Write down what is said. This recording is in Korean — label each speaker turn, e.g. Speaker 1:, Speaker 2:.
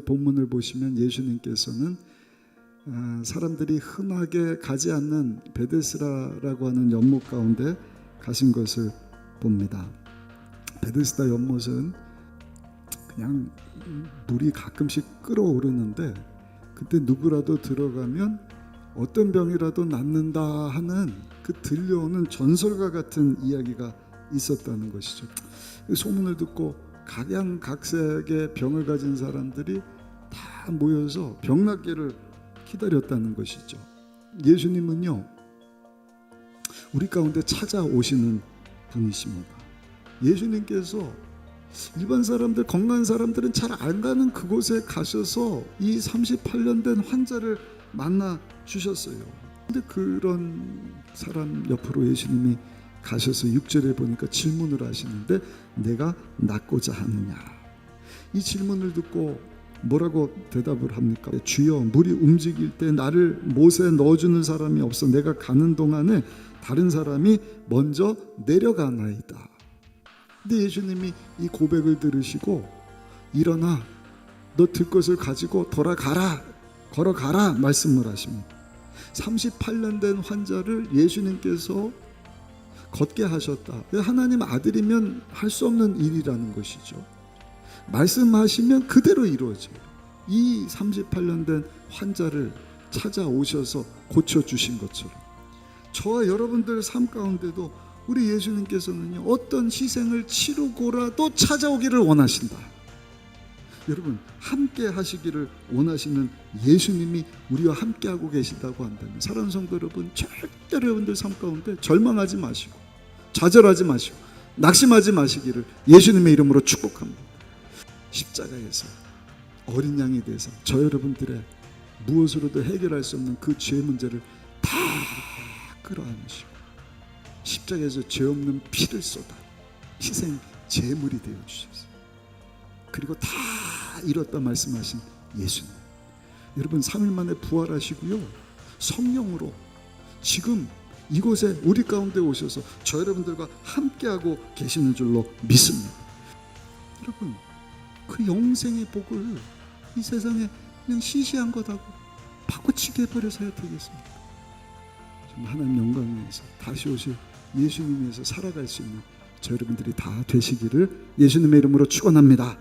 Speaker 1: 본문을 보시면 예수님께서는 아, 사람들이 흔하게 가지 않는 베데스라라고 하는 연못 가운데 가신 것을 봅니다. 베데스다 연못은 그냥 물이 가끔씩 끓어오르는데 그때 누구라도 들어가면 어떤 병이라도 낫는다 하는 그 들려오는 전설과 같은 이야기가 있었다는 것이죠. 그 소문을 듣고 각양각색의 병을 가진 사람들이 다 모여서 병낫기를 기다렸다는 것이죠. 예수님은요, 우리 가운데 찾아오시는 분이십니다. 예수님께서 일반 사람들, 건강한 사람들은 잘 안 가는 그곳에 가셔서 이 38년 된 환자를 만나 주셨어요. 근데 그런 사람 옆으로 예수님이 가셔서 6절에 보니까 질문을 하시는데 내가 낫고자 하느냐. 이 질문을 듣고 뭐라고 대답을 합니까? 주여 물이 움직일 때 나를 못에 넣어주는 사람이 없어 내가 가는 동안에 다른 사람이 먼저 내려가나이다. 근데 예수님이 이 고백을 들으시고 일어나 너 들 것을 가지고 돌아가라 걸어가라 말씀을 하십니다. 38년 된 환자를 예수님께서 걷게 하셨다. 하나님 아들이면 할 수 없는 일이라는 것이죠. 말씀하시면 그대로 이루어져요. 이 38년 된 환자를 찾아오셔서 고쳐주신 것처럼 저와 여러분들 삶 가운데도 우리 예수님께서는요 어떤 희생을 치르고라도 찾아오기를 원하신다. 여러분 함께 하시기를 원하시는 예수님이 우리와 함께 하고 계시다고 한다면 사랑하는 성도 여러분 절대 여러분들 삶 가운데 절망하지 마시고 좌절하지 마시고 낙심하지 마시기를 예수님의 이름으로 축복합니다. 십자가에서 어린 양이 돼서 저 여러분들의 무엇으로도 해결할 수 없는 그 죄 문제를 다 끌어안으시고 십자가에서 죄 없는 피를 쏟아 희생 제물이 되어 주셨어요. 그리고 다 이뤘다 말씀하신 예수님. 여러분 3일 만에 부활하시고요. 성령으로 지금 이곳에 우리 가운데 오셔서 저 여러분들과 함께하고 계시는 줄로 믿습니다. 여러분 그 영생의 복을 이 세상에 그냥 시시한 것하고 바꿔치기 해버려서야 되겠습니까? 좀 하나님 영광 위해서 다시 오실 예수님에서 살아갈 수 있는 저 여러분들이 다 되시기를 예수님의 이름으로 축원합니다.